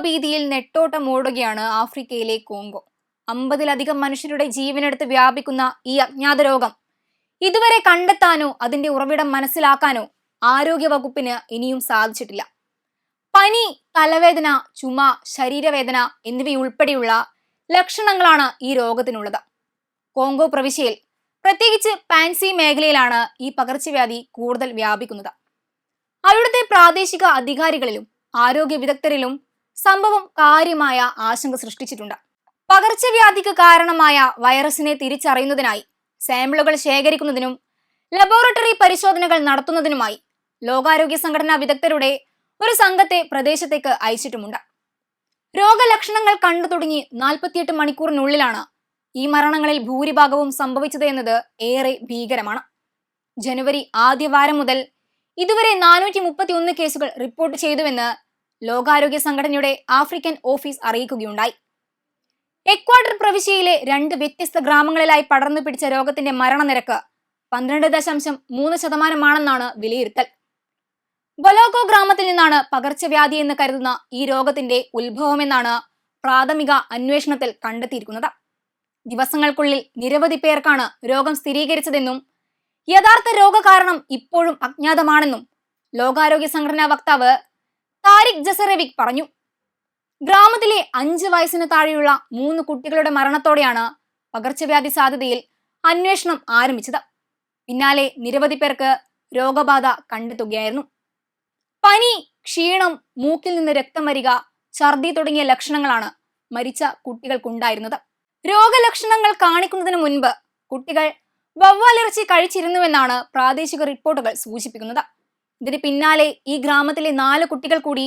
രോഗഭീതിയിൽ നെട്ടോട്ടം ഓടുകയാണ് ആഫ്രിക്കയിലെ കോങ്കോ. അമ്പതിലധികം മനുഷ്യരുടെ ജീവനെടുത്ത് വ്യാപിക്കുന്ന ഈ അജ്ഞാത രോഗം. ഇതുവരെ കണ്ടെത്താനോ അതിന്റെ ഉറവിടം മനസ്സിലാക്കാനോ ആരോഗ്യ വകുപ്പിന് ഇനിയും സാധിച്ചിട്ടില്ല. പനി തലവേദന ചുമ ശരീരവേദന എന്നിവയുൾപ്പെടെയുള്ള ലക്ഷണങ്ങളാണ് ഈ രോഗത്തിനുള്ളത്. കോങ്കോ പ്രവിശ്യയിൽ പ്രത്യേകിച്ച് പാൻസി മേഖലയിലാണ് ഈ പകർച്ചവ്യാധി കൂടുതൽ വ്യാപിക്കുന്നത്. അവിടുത്തെ പ്രാദേശിക അധികാരികളിലും ആരോഗ്യ വിദഗ്ധരിലും സംഭവം കാര്യമായ ആശങ്ക സൃഷ്ടിച്ചിട്ടുണ്ട്. പകർച്ചവ്യാധിക്ക് കാരണമായ വൈറസിനെ തിരിച്ചറിയുന്നതിനായി സാമ്പിളുകൾ ശേഖരിക്കുന്നതിനും ലബോറട്ടറി പരിശോധനകൾ നടത്തുന്നതിനുമായി ലോകാരോഗ്യ സംഘടനാ വിദഗ്ധരുടെ ഒരു സംഘത്തെ പ്രദേശത്തേക്ക് അയച്ചിട്ടുമുണ്ട്. രോഗലക്ഷണങ്ങൾ കണ്ടു തുടങ്ങി നാൽപ്പത്തിയെട്ട് മണിക്കൂറിനുള്ളിലാണ് ഈ മരണങ്ങളിൽ ഭൂരിഭാഗവും സംഭവിച്ചത് എന്നത് ഏറെ ഭീകരമാണ്. ജനുവരി ആദ്യവാരം മുതൽ ഇതുവരെ നാനൂറ്റി മുപ്പത്തി ഒന്ന് കേസുകൾ റിപ്പോർട്ട് ചെയ്തുവെന്ന് ലോകാരോഗ്യ സംഘടനയുടെ ആഫ്രിക്കൻ ഓഫീസ് അറിയിക്കുകയുണ്ടായി. എക്വാഡർ പ്രവിശ്യയിലെ രണ്ട് വ്യത്യസ്ത ഗ്രാമങ്ങളിലായി പടർന്നു പിടിച്ച രോഗത്തിന്റെ മരണനിരക്ക് പന്ത്രണ്ട് ദശാംശം മൂന്ന് ശതമാനമാണെന്നാണ് വിലയിരുത്തൽ. ബൊലോക്കോ ഗ്രാമത്തിൽ നിന്നാണ് പകർച്ചവ്യാധി എന്ന് കരുതുന്ന ഈ രോഗത്തിന്റെ ഉത്ഭവമെന്നാണ് പ്രാഥമിക അന്വേഷണത്തിൽ കണ്ടെത്തിയിരിക്കുന്നത്. ദിവസങ്ങൾക്കുള്ളിൽ നിരവധി പേർക്കാണ് രോഗം സ്ഥിരീകരിച്ചതെന്നും യഥാർത്ഥ രോഗകാരണം ഇപ്പോഴും അജ്ഞാതമാണെന്നും ലോകാരോഗ്യ സംഘടനാ വക്താവ് താരിഖ് ജസറവിക് പറഞ്ഞു. ഗ്രാമത്തിലെ അഞ്ച് വയസ്സിന് താഴെയുള്ള മൂന്ന് കുട്ടികളുടെ മരണത്തോടെയാണ് പകർച്ചവ്യാധി സാധ്യതയിൽ അന്വേഷണം ആരംഭിച്ചത്. പിന്നാലെ നിരവധി പേർക്ക് രോഗബാധ കണ്ടെത്തുകയായിരുന്നു. പനി ക്ഷീണം മൂക്കിൽ നിന്ന് രക്തം വരിക ഛർദി തുടങ്ങിയ ലക്ഷണങ്ങളാണ് മരിച്ച കുട്ടികൾക്കുണ്ടായിരുന്നത്. രോഗലക്ഷണങ്ങൾ കാണിക്കുന്നതിന് മുൻപ് കുട്ടികൾ വവ്വാലിറച്ചി കഴിച്ചിരുന്നുവെന്നാണ് പ്രാദേശിക റിപ്പോർട്ടുകൾ സൂചിപ്പിക്കുന്നത്. ഇതിന് പിന്നാലെ ഈ ഗ്രാമത്തിലെ നാല് കുട്ടികൾ കൂടി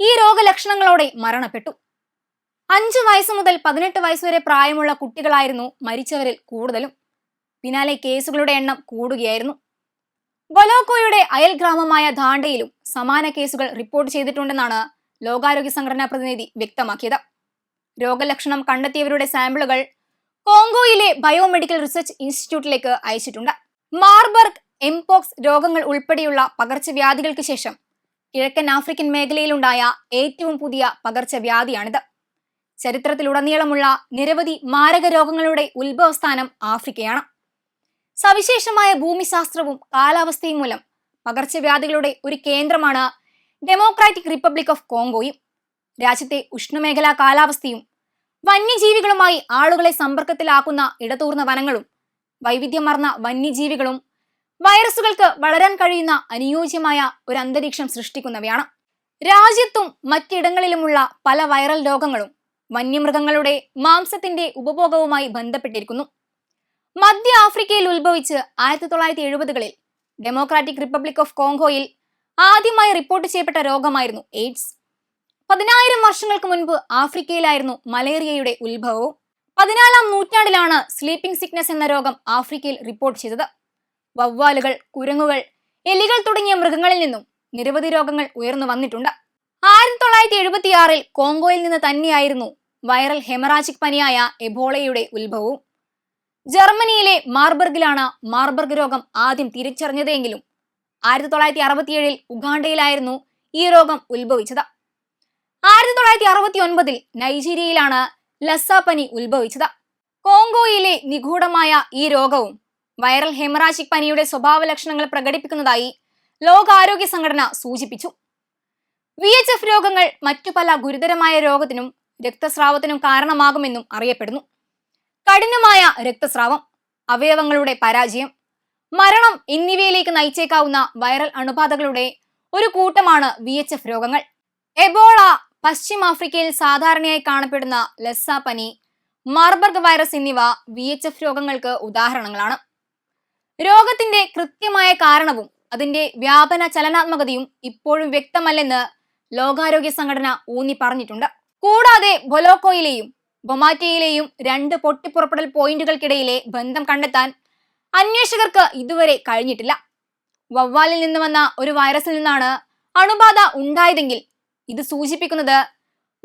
ഈ രോഗലക്ഷണങ്ങളോടെ മരണപ്പെട്ടു. അഞ്ചു വയസ്സ് മുതൽ പതിനെട്ട് വയസ്സുവരെ പ്രായമുള്ള കുട്ടികളായിരുന്നു മരിച്ചവരിൽ കൂടുതലും. പിന്നാലെ കേസുകളുടെ എണ്ണം കൂടുകയായിരുന്നു. ബൊലോക്കോയുടെ അയൽ ഗ്രാമമായ ധാണ്ടയിലും സമാന കേസുകൾ റിപ്പോർട്ട് ചെയ്തിട്ടുണ്ടെന്നാണ് ലോകാരോഗ്യ സംഘടനാ പ്രതിനിധി വ്യക്തമാക്കിയത്. രോഗലക്ഷണം കണ്ടെത്തിയവരുടെ സാമ്പിളുകൾ കോങ്കോയിലെ ബയോമെഡിക്കൽ റിസർച്ച് ഇൻസ്റ്റിറ്റ്യൂട്ടിലേക്ക് അയച്ചിട്ടുണ്ട്. മാർബർഗ് എംപോക്സ് രോഗങ്ങൾ ഉൾപ്പെടെയുള്ള പകർച്ചവ്യാധികൾക്ക് ശേഷം കിഴക്കൻ ആഫ്രിക്കൻ മേഖലയിലുണ്ടായ ഏറ്റവും പുതിയ പകർച്ചവ്യാധിയാണിത്. ചരിത്രത്തിലുടനീളമുള്ള നിരവധി മാരക രോഗങ്ങളുടെ ഉത്ഭവസ്ഥാനം ആഫ്രിക്കയാണ്. സവിശേഷമായ ഭൂമിശാസ്ത്രവും കാലാവസ്ഥയും മൂലം പകർച്ചവ്യാധികളുടെ ഒരു കേന്ദ്രമാണ് ഡെമോക്രാറ്റിക് റിപ്പബ്ലിക് ഓഫ് കോങ്കോയും രാജ്യത്തെ ഉഷ്ണമേഖലാ കാലാവസ്ഥയും വന്യജീവികളുമായി ആളുകളെ സമ്പർക്കത്തിലാക്കുന്ന ഇടതൂർന്ന വനങ്ങളും വൈവിധ്യമർന്ന വന്യജീവികളും വൈറസുകൾക്ക് വളരാൻ കഴിയുന്ന അനുയോജ്യമായ ഒരു അന്തരീക്ഷം സൃഷ്ടിക്കുന്നവയാണ്. രാജ്യത്തും മറ്റിടങ്ങളിലുമുള്ള പല വൈറൽ രോഗങ്ങളും വന്യമൃഗങ്ങളുടെ മാംസത്തിന്റെ ഉപഭോഗവുമായി ബന്ധപ്പെട്ടിരിക്കുന്നു. മധ്യ ആഫ്രിക്കയിൽ ഉത്ഭവിച്ച് ആയിരത്തി തൊള്ളായിരത്തി എഴുപതുകളിൽ ഡെമോക്രാറ്റിക് റിപ്പബ്ലിക് ഓഫ് കോങ്കോയിൽ ആദ്യമായി റിപ്പോർട്ട് ചെയ്യപ്പെട്ട രോഗമായിരുന്നു എയ്ഡ്സ്. പതിനായിരം വർഷങ്ങൾക്ക് മുൻപ് ആഫ്രിക്കയിലായിരുന്നു മലേറിയയുടെ ഉത്ഭവവും. പതിനാലാം നൂറ്റാണ്ടിലാണ് സ്ലീപ്പിംഗ് സിക്നസ് എന്ന രോഗം ആഫ്രിക്കയിൽ റിപ്പോർട്ട് ചെയ്തത്. വവ്വാലുകൾ കുരങ്ങുകൾ എലികൾ തുടങ്ങിയ മൃഗങ്ങളിൽ നിന്നും നിരവധി രോഗങ്ങൾ ഉയർന്നു വന്നിട്ടുണ്ട്. ആയിരത്തി തൊള്ളായിരത്തി എഴുപത്തിയാറിൽ കോങ്കോയിൽ നിന്ന് തന്നെയായിരുന്നു വൈറൽ ഹെമറാജിക് പനിയായ എബോളയുടെ ഉത്ഭവവും. ജർമ്മനിയിലെ മാർബർഗിലാണ് മാർബർഗ് രോഗം ആദ്യം തിരിച്ചറിഞ്ഞതെങ്കിലും ആയിരത്തി തൊള്ളായിരത്തി അറുപത്തിയേഴിൽ ഉഗാണ്ടയിലായിരുന്നു ഈ രോഗം ഉത്ഭവിച്ചത്. ആയിരത്തി തൊള്ളായിരത്തി അറുപത്തി ഒൻപതിൽ നൈജീരിയയിലാണ് ലസ്സ പനി ഉത്ഭവിച്ചത്. കോങ്കോയിലെ നിഗൂഢമായ ഈ രോഗവും വൈറൽ ഹെമറാജിക് പനിയുടെ സ്വഭാവ ലക്ഷണങ്ങൾ പ്രകടിപ്പിക്കുന്നതായി ലോകാരോഗ്യ സംഘടന സൂചിപ്പിച്ചു. വി എച്ച് എഫ് രോഗങ്ങൾ മറ്റു പല ഗുരുതരമായ രോഗത്തിനും രക്തസ്രാവത്തിനും കാരണമാകുമെന്നും അറിയപ്പെടുന്നു. കഠിനമായ രക്തസ്രാവം അവയവങ്ങളുടെ പരാജയം മരണം എന്നിവയിലേക്ക് നയിച്ചേക്കാവുന്ന വൈറൽ അണുബാധകളുടെ ഒരു കൂട്ടമാണ് വി എച്ച് എഫ് രോഗങ്ങൾ. എബോള പശ്ചിമാഫ്രിക്കയിൽ സാധാരണയായി കാണപ്പെടുന്ന ലസ്സ പനി മാർബർഗ് വൈറസ് എന്നിവ വി എച്ച് എഫ് രോഗങ്ങൾക്ക് ഉദാഹരണങ്ങളാണ്. രോഗത്തിന്റെ കൃത്യമായ കാരണവും അതിന്റെ വ്യാപന ചലനാത്മകതയും ഇപ്പോഴും വ്യക്തമല്ലെന്ന് ലോകാരോഗ്യ സംഘടന ഊന്നി പറഞ്ഞിട്ടുണ്ട്. കൂടാതെ ബൊലോക്കോയിലെയും ബൊമാറ്റയിലെയും രണ്ട് പൊട്ടിപ്പുറപ്പെടൽ പോയിന്റുകൾക്കിടയിലെ ബന്ധം കണ്ടെത്താൻ അന്വേഷകർക്ക് ഇതുവരെ കഴിഞ്ഞിട്ടില്ല. വവ്വാലിൽ നിന്ന് വന്ന ഒരു വൈറസിൽ നിന്നാണ് അണുബാധ ഉണ്ടായതെങ്കിൽ ഇത് സൂചിപ്പിക്കുന്നത്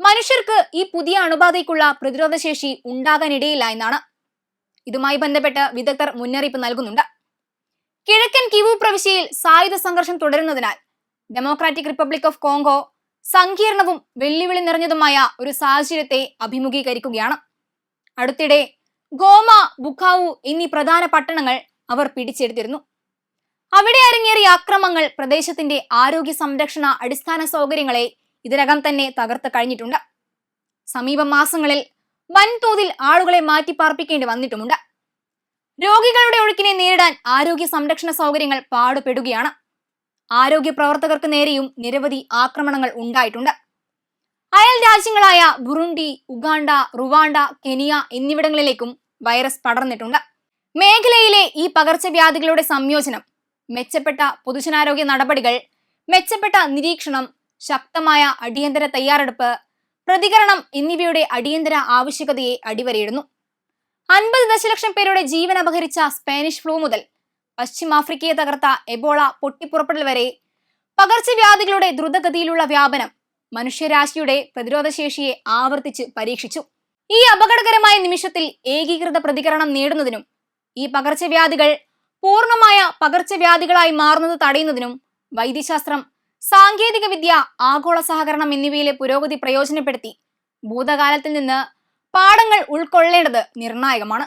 മനുഷ്യർക്ക് ഈ പുതിയ അണുബാധയ്ക്കുള്ള പ്രതിരോധശേഷി ഉണ്ടാകാനിടയില്ല എന്നാണ്. ഇതുമായി ബന്ധപ്പെട്ട് വിദഗ്ധർ മുന്നറിയിപ്പ് നൽകുന്നുണ്ട്. കിഴക്കൻ കിവു പ്രവിശ്യയിൽ സായുധ സംഘർഷം തുടരുന്നതിനാൽ ഡെമോക്രാറ്റിക് റിപ്പബ്ലിക് ഓഫ് കോങ്കോ സങ്കീർണവും വെല്ലുവിളി നിറഞ്ഞതുമായ ഒരു സാഹചര്യത്തെ അഭിമുഖീകരിക്കുകയാണ്. അടുത്തിടെ ഗോമ ബുഖാവു എന്നീ പ്രധാന പട്ടണങ്ങൾ അവർ പിടിച്ചെടുത്തിരുന്നു. അവിടെ അരങ്ങേറിയ അക്രമങ്ങൾ പ്രദേശത്തിന്റെ ആരോഗ്യ സംരക്ഷണ അടിസ്ഥാന സൗകര്യങ്ങളെ ഇതിനകം തന്നെ തകർത്ത് കഴിഞ്ഞിട്ടുണ്ട്. സമീപ മാസങ്ങളിൽ വൻതോതിൽ ആളുകളെ മാറ്റിപ്പാർപ്പിക്കേണ്ടി വന്നിട്ടുമുണ്ട്. രോഗികളുടെ ഒഴുക്കിനെ നേരിടാൻ ആരോഗ്യ സംരക്ഷണ സൗകര്യങ്ങൾ പാടുപെടുകയാണ്. ആരോഗ്യ പ്രവർത്തകർക്ക് നേരെയും നിരവധി ആക്രമണങ്ങൾ ഉണ്ടായിട്ടുണ്ട്. അയൽ രാജ്യങ്ങളായ ബുറുണ്ടി ഉഗാണ്ട റുവാണ്ട കെനിയ എന്നിവിടങ്ങളിലേക്കും വൈറസ് പടർന്നിട്ടുണ്ട്. മേഖലയിലെ ഈ പകർച്ചവ്യാധികളുടെ സംയോജനം മെച്ചപ്പെട്ട പൊതുജനാരോഗ്യ നടപടികൾ മെച്ചപ്പെട്ട നിരീക്ഷണം ശക്തമായ അടിയന്തര തയ്യാറെടുപ്പ് പ്രതികരണം എന്നിവയുടെ അടിയന്തര ആവശ്യകതയെ അടിവരയിടുന്നു. അൻപത് ദശലക്ഷം പേരുടെ ജീവൻ അപഹരിച്ച സ്പാനിഷ് ഫ്ലൂ മുതൽ പശ്ചിമാഫ്രിക്കയെ തകർത്ത എബോള പൊട്ടിപ്പുറപ്പെടൽ വരെ പകർച്ചവ്യാധികളുടെ ദ്രുതഗതിയിലുള്ള വ്യാപനം മനുഷ്യരാശിയുടെ പ്രതിരോധശേഷിയെ ആവർത്തിച്ച് പരീക്ഷിച്ചു. ഈ അപകടകരമായ നിമിഷത്തിൽ ഏകീകൃത പ്രതികരണം നേടുന്നതിനും ഈ പകർച്ചവ്യാധികൾ പൂർണമായ പകർച്ചവ്യാധികളായി മാറുന്നത് തടയുന്നതിനും വൈദ്യശാസ്ത്രം സാങ്കേതിക വിദ്യ ആഗോള സഹകരണം എന്നിവയിലെ പുരോഗതി പ്രയോജനപ്പെടുത്തി. ഭൂതകാലത്തിൽ നിന്ന് പാഠങ്ങൾ ഉൾക്കൊള്ളേണ്ടത് നിർണായകമാണ്